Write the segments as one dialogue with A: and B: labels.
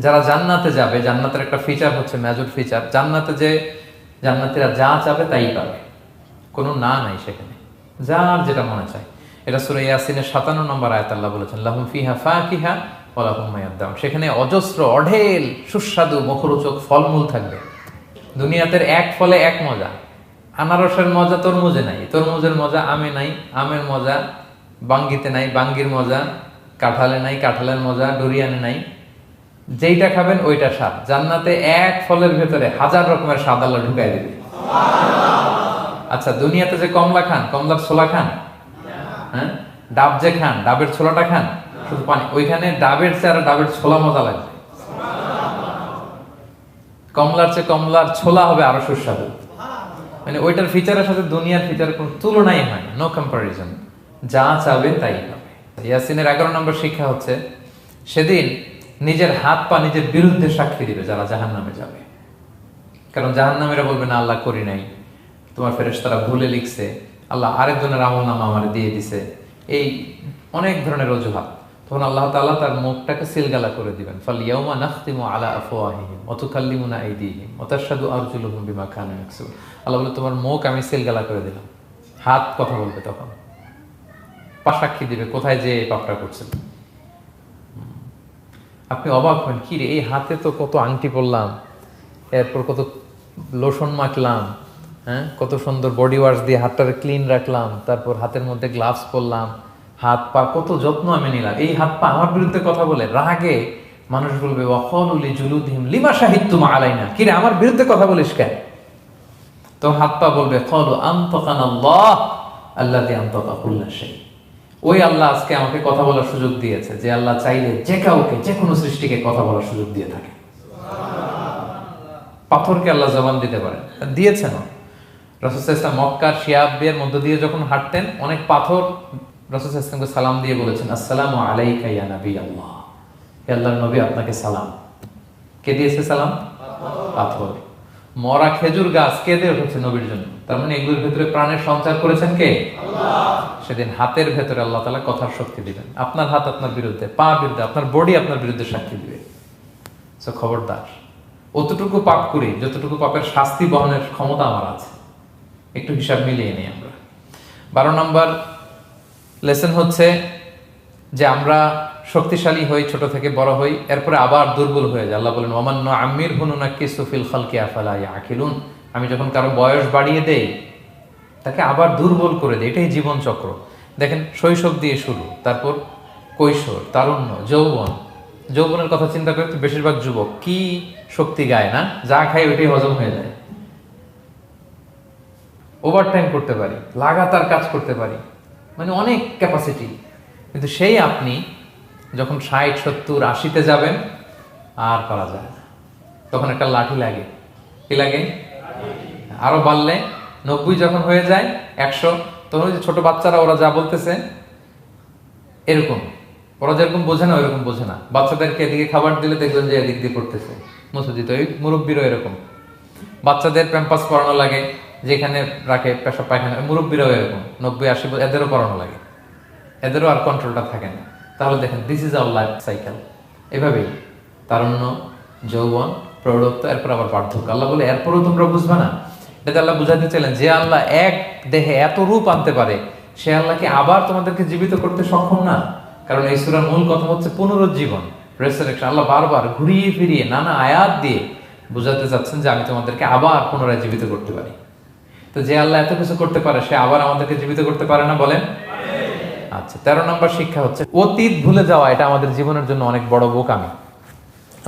A: যারা জান্নাতে যাবে, জান্নাতের একটা ফিচার হচ্ছে মেজর ফিচার জান্নাতে যে জান্নাতিরা যা চাবে তাই পাবে। কোনো না নাই সেখানে। যার যেটা মনে চায়। এটা সুরে ইয়াসিনের সাতান্ন নম্বর আয়াত আল্লাহ বলেছেন, লাহুম ফিহা ফাকিহা ওয়ালাহুম মায়াদ্দাম সেখানে অজস্র, অঢেল, সুস্বাদু, মুখরোচক ফলমূল থাকবে। দুনিয়াতে এক ফলে এক মজা। আনারসের মজা তরমুজে নাই। তরমুজের মজা আমে নাই, আমের মজা বাঙ্গিতে নাই, বাঙ্গির মজা কাঁঠালে নাই, কাঁঠালের মজা ডুরিয়ানে নাই। যেইটা খাবেন ওইটা স্বাদ। জান্নাতে এক ফলের ভেতরে হাজার রকমের স্বাদ আল্লাহ ঢুকাই দেবে। আচ্ছা দুনিয়াতে যে কমলা খান, কমলার ছোলা খান? হ্যাঁ? ডাব যে খান, ডাবের ছোলাটা খান? শুধু পানি। ওইখানে ডাবের চেয়ে আর ডাবের ছোলা মজা লাগবে। কমলার চেয়ে কমলার ছোলা হবে আরও সুস্বাদু। মানে ওইটার ফিচারের সাথে দুনিয়ার ফিচারের কোনো তুলনাই হয় নো। কম্পারিজন যা চাবে তাই হবে। ইয়াসিনের এগারো নম্বর শিক্ষা হচ্ছে, সেদিন নিজের হাত পা নিজের বিরুদ্ধে সাক্ষী দিবে যারা জাহান নামে যাবে। কারণ জাহান নামেরা বলবে, না, আল্লাহ করি নাই। তোমার ফেরেস তারা ভুলে লিখছে। আল্লাহ আরেকজনের আমল নামা আমার দিয়ে দিছে। এই অনেক ধরনের অজুহাত। তখন আল্লাহ তাআলা তার মুখটাকে সিলগালা করে দিবেন। ফাল ইয়াউমা নাখতিমু আলা আফওয়াহিহিম ওয়া তুকাল্লিমুনা আইদিহিম ওয়া তাশহাদু আরজুলুহুম বিমা ইয়াকসুবুন। আল্লাহ বলে, তোমার মুখ আমি সিলগালা করে দিলাম। হাত কথা বলবে তখন। পা সাক্ষী দিবে, কোথায় যে পাপটা করছেন? আপনি অবাক হন, কি রে, এই হাতে তো কত আংটি পরলাম, এরপর কত লোশন মাখলাম হ্যাঁ? কত সুন্দর বডি ওয়াশ দিয়ে হাতটাকে ক্লিন রাখলাম, তারপর হাতের মধ্যে গ্লাভস পরলাম, হাত পা কত যত্ন আমি নিলাম। এই হাত পা আমার বিরুদ্ধে কথা বলে, রাগে মানুষ বলবে ওয়াকলুলি জুলুদিহিম লিমা সাহিত্যুমা আলাইনা? কি রে, আমার বিরুদ্ধে কথা বলিস কেন? তো হাত পা বলবে, কলু আন্তকান আল্লাহ আল্লাহ দিয়ে আন্তকা কুল্লা সেই ওই আল্লাহ আজকে আমাকে কথা বলার সুযোগ দিয়েছে, যে আল্লাহ চাইলে যে কাউকে, যে কোনো সৃষ্টিকে কথা বলার সুযোগ দিয়ে থাকে। পাথরকে আল্লাহ জবান দিতে পারেন। দিয়েছেন রসুসাইসলাম মক্কার শিয়াবের মধ্য দিয়ে যখন হাঁটতেন, অনেক পাথর রসুসাইসলামকে সালাম দিয়ে বলেছেন, আসসালামু আলাইকা ইয়া নবী আল্লাহ। হে আল্লাহর নবী, আপনাকে সালাম। কে দিয়েছে সালাম? পাথর। মরা খেজুর গাছ কে দিয়ে উঠেছে নবীর জন্য? তার মানে এগুলোর ভেতরে প্রাণের সঞ্চার করেছেন কে? সেদিন হাতের ভেতরে আল্লাহ তালা কথার শক্তি দিবেন। আপনার হাত আপনার বিরুদ্ধে, পা বিরুদ্ধে, আপনার বডি আপনার বিরুদ্ধে সাক্ষী দিবে। সো খবরদার, অতটুকু পাপ করি, যতটুকু পাপের শাস্তি বহনের ক্ষমতা আমার আছে, একটু হিসাব মিলিয়ে নিই আমরা। বারো নম্বর লেসন হচ্ছে যে আমরা শক্তিশালী হই, ছোট থেকে বড় হই, এরপরে আবার দুর্বল হয়ে যায় আল্লাহ বলেন অমান্য আমির হুনুনা কিসুফিল খালকি আফালা আখিলুন আমি যখন কারও বয়স বাড়িয়ে দেই তাকে আবার দুর্বল করে দেয়। এটাই জীবন চক্র দেখেন, শৈশব দিয়ে শুরু, তারপর কৈশোর, তারুণ্য, যৌবন। যৌবনের কথা চিন্তা করে বেশিরভাগ যুবক কি শক্তি গায় না? যা খায় ওইটাই হজম হয়ে যায়। ওভার টাইম করতে পারি, লাগাতার কাজ করতে পারি মানে অনেক ক্যাপাসিটি কিন্তু সেই আপনি যখন ষাট, সত্তর, আশিতে যাবেন, আর করা যায় তখন একটা লাঠি লাগে। কি লাগে? আরও বাড়লে নব্বই যখন হয়ে যায়, একশো, তখন যে ছোট বাচ্চারা, ওরা যা বলতেছে, এরকম। ওরা যেরকম বোঝে না, ওইরকম বোঝে না। বাচ্চাদেরকে এদিকে খাবার দিলে দেখবেন যে এদিক দিয়ে পড়তেছে। মসজিদ ওই মুরব্বীরও এরকম। বাচ্চাদের প্যাম্পাস পরানো লাগে, যেখানে রাখে পেশা পায়খানা মুরব্বীরাও এরকম। নব্বই, আশি, এদেরও পরানো লাগে। এদেরও আর কন্ট্রোলটা থাকে না। তাহলে দেখেন this is our life cycle এভাবেই তারুণ্য, যৌবন, প্রৌঢ়ত্ব, এরপর আবার পার্থক্য আল্লাহ বলে, এরপরও তোমরা বুঝবে না? এটা আল্লাহ বুঝাতে চাইলেন যে আল্লাহ এক দেহে এত রূপ আনতে পারে, সে আল্লাহকে আবার তোমাদেরকে জীবিত করতে সক্ষম না। কারণ এই সুরার মূল কথা হচ্ছে পুনরুজ্জীবন রেসারেকশন আল্লাহ বারবার ঘুরিয়ে ফিরিয়ে নানা আয়াত দিয়ে বুঝাতে চাচ্ছেন যে আমি তোমাদেরকে আবার পুনরায় জীবিত করতে পারি। তো যে আল্লাহ এত কিছু করতে পারে, সে আবার আমাদেরকে জীবিত করতে পারে না বলেন? আচ্ছা তেরো নম্বর শিক্ষা হচ্ছে, অতীত ভুলে যাওয়া, এটা আমাদের জীবনের জন্য অনেক বড় বোকামি।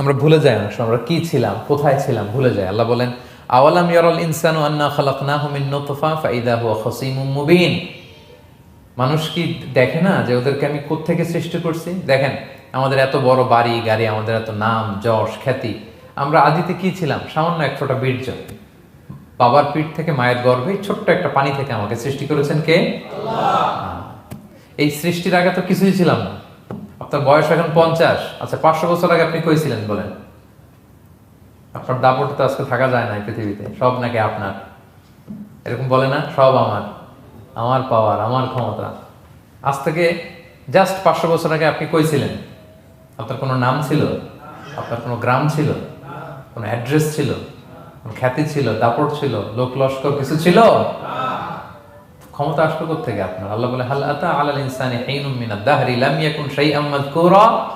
A: আমরা ভুলে যাই অনেক সময়, আমরা কি ছিলাম, কোথায় ছিলাম, ভুলে যাই। আল্লাহ বলেন আওয়ালাম ইয়ারাল ইনসানু আন্না খালাকনাহু মিন নুতফা ফাইদা হুয়া খাসিমুম মুবিন। মানুষ কি দেখে না যে ওদেরকে আমি কোত্থেকে সৃষ্টি করছি? দেখেন, আমাদের এত বড় বাড়ি, গাড়ি, আমাদের এত নাম, যশ, খ্যাতি। আমরা আদিতে কি ছিলাম? সামান্য এক ফোঁটা বীর্য। বাবার পিঠ থেকে মায়ের গর্ভে ছোট্ট একটা পানি থেকে আমাকে সৃষ্টি করেছেন কে? এই সৃষ্টির আগে তো কিছুই ছিলাম না। আপনার বয়স এখন পঞ্চাশ। আচ্ছা পাঁচশো বছর আগে আপনি কই ছিলেন বলেন? আপনার দাপটে তো আজকে থাকা যায় না পৃথিবীতে। সব নাকি আপনার। এরকম বলে না, সব আমার। আমার পাওয়ার আমার ক্ষমতা। আজ থেকে জাস্ট পাঁচশো বছর আগে আপনি কই ছিলেন? আপনার কোনো নাম ছিল? আপনার কোনো গ্রাম ছিল? কোনো অ্যাড্রেস ছিল? কোনো খ্যাতি ছিল? দাপট ছিল? লোক লস্কর কিছু ছিল? ক্ষমতা আসলো থেকে আপনার? আল্লাহ বলে, হাল আতা আলাল ইনসানি হাইনুম মিনাদ দাহরি, লাম ইয়াকুন শাইআম মাযকুরা?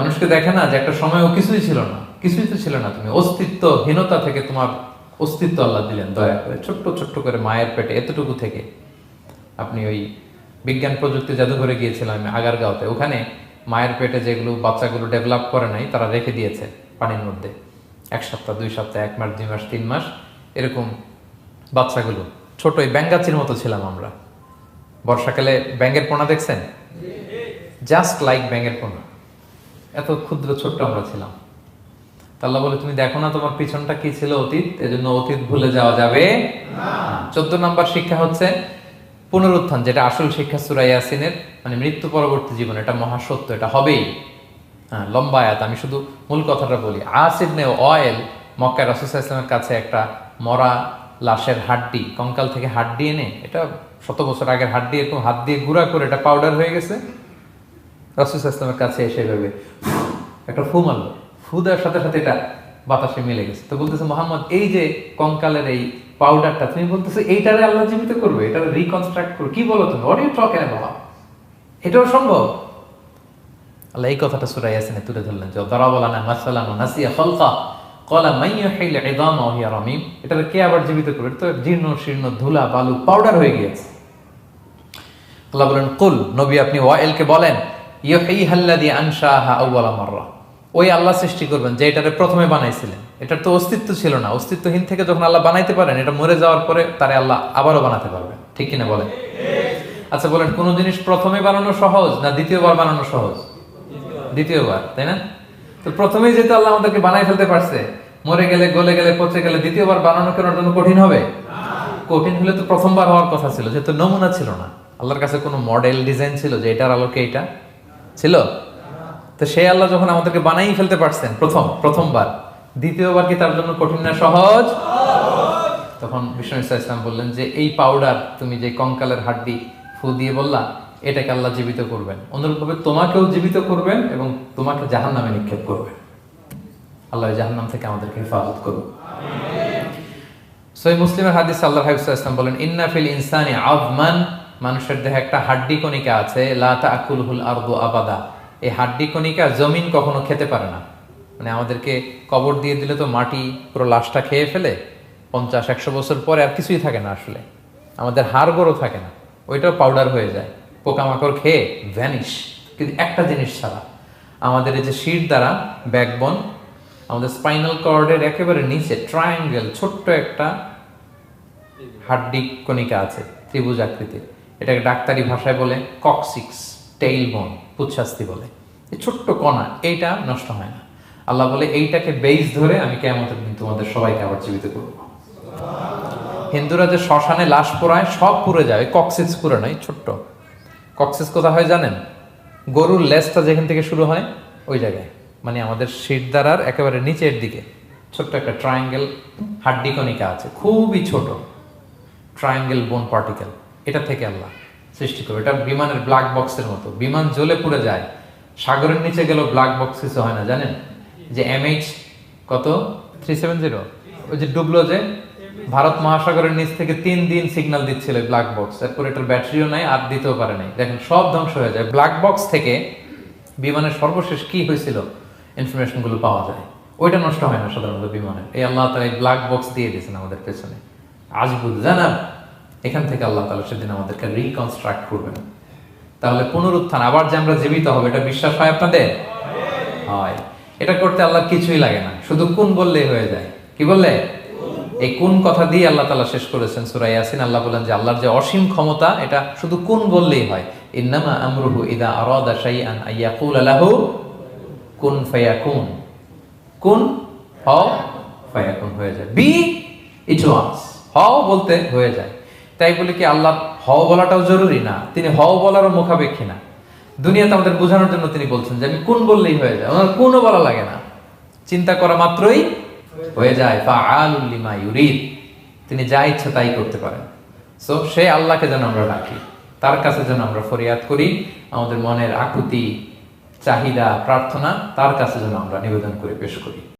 A: মানুষকে দেখে না যে একটা সময় ও কিছুই ছিল না। কিছুই তো ছিল না তুমি। অস্তিত্বহীনতা থেকে তোমার অস্তিত্ব আল্লাহ দিলেন দয়া করে। ছোট্ট ছোট্ট করে মায়ের পেটে এতটুকু থেকে। আপনি ওই বিজ্ঞান প্রযুক্তি জাদুঘরে গিয়েছিলাম আমি আগারগাঁওতে। ওখানে মায়ের পেটে যেগুলো বাচ্চাগুলো ডেভেলপ করে নাই তারা রেখে দিয়েছে পানির মধ্যে। এক সপ্তাহ দুই সপ্তাহ এক মাস দুই মাস তিন মাস এরকম বাচ্চাগুলো। ছোট ওই ব্যাঙ্গাচির মতো ছিলাম আমরা। বর্ষাকালে ব্যাঙ্গের পোনা দেখছেন? জাস্ট লাইক ব্যাঙ্গের পোনা। এত ক্ষুদ্র ছোট্ট আমরা ছিলাম। তা আল্লাহ বলে তুমি দেখো না তোমার পিছনটা কি ছিল অতীত? এজন্য অতীত ভুলে যাওয়া যাবে। চোদ্দ নম্বর শিক্ষা হচ্ছে পুনরুত্থান যেটা আসল শিক্ষা সুরাই ইয়াসিনের মানে মৃত্যু পরবর্তী জীবন এটা মহাসত্য এটা হবেই। হ্যাঁ লম্বা আয়াত আমি শুধু মূল কথাটা বলি। আসিবনে অয়েল মক্কা রাসুসা ইসলামের কাছে একটা মরা লাশের হাড্ডি কঙ্কাল থেকে হাড্ডি এনে এটা শত বছর আগের হাড্ডি এরকম হাত দিয়ে গুঁড়া করে এটা পাউডার হয়ে গেছে। রাসুসা কাছে এসে ভেবে একটা ফু মারলো। ফু দেওয়ার সাথে সাথে এটা বাতাসে মিলে গেছে। তো বলতেছে, মোহাম্মদ, এই যে কঙ্কালের এই পাউডারটা তুমি বলতেছো এইটারে আল্লাহ জীবিত করবে এটা রিকনস্ট্রাক্ট করবে কি বলো তুমি? হোয়াট ইউ টকিং অ্যাবাউট এটাও সম্ভব? আল্লাহ এই কথাটা সুরাই ইয়াসিনে তুলে ধরলেন যে দরাবলানা মাসালান নাসিয়া খলকা। কলা মাইয়া হাইল ইদাম ওহিয়া রামিম? এটাকে কে আবার জীবিত করবে? তো জীর্ণ, শীর্ণ, ধুলা, বালু পাউডার হয়ে গিয়েছে। আল্লাহ বলেন, কুল, নবী আপনি ওয়াইলকে বলেন ওই আল্লাহ সৃষ্টি করবেন, যে এটারে প্রথমে বানাইছিলেন। এটার তো অস্তিত্ব ছিল না। অস্তিত্বহীন থেকে যখন আল্লাহ বানাইতে পারেন, এটা মরে যাওয়ার পরে তারে আল্লাহ আবারও বানাতে পারবেন। ঠিক কিনা আচ্ছা বলেন জিনিস প্রথমে বানানো সহজ না দ্বিতীয়বার বানানো সহজ? দ্বিতীয়বার, তাই না? তো প্রথমেই যেহেতু আল্লাহ আমাদেরকে বানাই ফেলতে পারছে, মরে গেলে, গলে গেলে, পচে গেলে দ্বিতীয়বার বানানো কেনার জন্য কঠিন হবে? কঠিন হলে তো প্রথমবার হওয়ার কথা ছিল, যেহেতু নমুনা ছিল না। আল্লাহর কাছে কোনো মডেল, ডিজাইন ছিল যে এটার আলোকে এটা ছিল? তো সেই আল্লাহ যখন আমাদেরকে বানাই ফেলতে পারছেন, প্রথম, প্রথমবার, দ্বিতীয়বার কি তার জন্য কঠিন না, সহজ? তখন বিষ্ণু ইসলাম বললেন যে, এই পাউডার তুমি যে কঙ্কালের হাড্ডি ফু দিয়ে বললা, এটাকে আল্লাহ জীবিত করবেন। অনুরূপভাবে তোমাকেও জীবিত করবেন এবং তোমাকে জাহান নামে নিক্ষেপ করবেন। আল্লাহ জাহান নাম থেকে আমাদেরকে হেফাজত করুন। সই মুসলিমের হাদিস আল্লাহ হাবিবুল্লাহ ইসলাম বলেন, ইন্না ফিল ইনসানি আভমান মানুষের দেহে একটা হাড্ডি কণিকা আছে, লা তাকুলহুল আরদু আবাদা। এই হাড্ডি কণিকা জমিন কখনো খেতে পারে না। মানে আমাদেরকে কবর দিয়ে দিলে তো মাটি পুরো লাশটা খেয়ে ফেলে, পঞ্চাশ, একশো বছর পরে আর কিছুই থাকে না আসলে। আমাদের হাড় গড়ও থাকে না। ওইটাও পাউডার হয়ে যায়। পোকামাকড় খেয়ে ভ্যানিশ কিন্তু একটা জিনিস ছাড়া, আমাদের এই যে শির দ্বারা ব্যাকবন আমাদের স্পাইনাল কর্ডের একেবারে নিচে ট্রায়াঙ্গেল ছোট্ট একটা হাড্ডি কণিকা আছে, ত্রিভুজ আকৃতির। এটাকে ডাক্তারি ভাষায় বলে কক্সিক্স টেইল বোন পুচ্ছাস্তি বলে। এই ছোট্ট কণা, এইটা নষ্ট হয় না। আল্লাহ বলে, এইটাকে বেইস ধরে আমি কেমন তোমাদের সবাইকে আবার জীবিত করব। হিন্দুরা যে শ্মশানে লাশ পোড়ায়, সব পুড়ে যায়। কক্সিক্স পুরে নয় ছোট্ট। কক্সিক্স কোথা হয় জানেন? গরুর লেজটা যেখান থেকে শুরু হয়, ওই জায়গায়। মানে আমাদের শিরদারার একেবারে নিচের দিকে। ছোট্ট একটা ট্রায়াঙ্গেল হাড্ডি কণিকা আছে, খুবই ছোট। ট্রায়াঙ্গেল বোন পার্টিকেল এটা থেকে আল্লাহ সৃষ্টি করবে। এটা বিমানের ব্ল্যাক বক্সের মতো। বিমান জ্বলে পুড়ে যায়। সাগরের নিচে গেলেও ব্ল্যাক বক্স কিছু হয় না, জানেন? যে এমএইচ কত? থ্রি সেভেন জিরো ওই যে ডুবলো যে ভারত মহাসাগরের নিচ থেকে তিন দিন সিগন্যাল দিচ্ছিল ব্ল্যাক বক্স এরপর এটার ব্যাটারিও নাই, আর দিতেও পারে নাই। দেখেন, সব ধ্বংস হয়ে যায়। ব্ল্যাক বক্স থেকে বিমানের সর্বশেষ কি হয়েছিল? ইনফরমেশনগুলো পাওয়া যায়। ওইটা নষ্ট হয় না সাধারণত বিমানের। এই আল্লাহ তালা এই ব্ল্যাক বক্স দিয়ে দিয়েছেন আমাদের পেছনে। আজ জানাব। এখান থেকে আল্লাহ তালা সেদিন আমাদেরকে রিকনস্ট্রাক্ট করবেন। তাহলে পুনরুত্থান, আবার যে আমরা জীবিত হবে, এটা বিশ্বাস হয় আপনাদের? হয়। এটা করতে আল্লাহ কিছুই লাগে না। শুধু কোন বললেই হয়ে যায়। কি বললে? এই কোন কথা দিয়ে আল্লাহ তালা শেষ করেছেন সুরাই ইয়াসিন? আল্লাহ বলেন যে আল্লাহর যে অসীম ক্ষমতা, এটা শুধু কোন বললেই হয়? ইন্নামা আমরুহু ইদা আরাদা শাইআন আইয়াকুল লাহু কুন ফায়াকুন। কুন হও ফায়াকুন হয়ে যায়। বি ইট ওয়ান্স হও বলতে হয়ে যায়। তাই বলে কি, আল্লাহ হও বলাটাও জরুরি না, তিনি হও বলারও মুখাপেক্ষী না। দুনিয়াতে আমাদের বোঝানোর জন্য তিনি বলছেন যে, আমি কোন বললেই হয়ে যায়, আমার কোনও বলা লাগে না। চিন্তা করা মাত্রই হয়ে যায় ফা আলুল্লিমা ইউরিদ। তিনি যা ইচ্ছা তাই করতে পারেন। সো সেই আল্লাহকে যেন আমরা ডাকি, তার কাছে যেন আমরা ফরিয়াদ করি, আমাদের মনের আকুতি, চাহিদা, প্রার্থনা, তার কাছে যেন আমরা নিবেদন করে পেশ করি।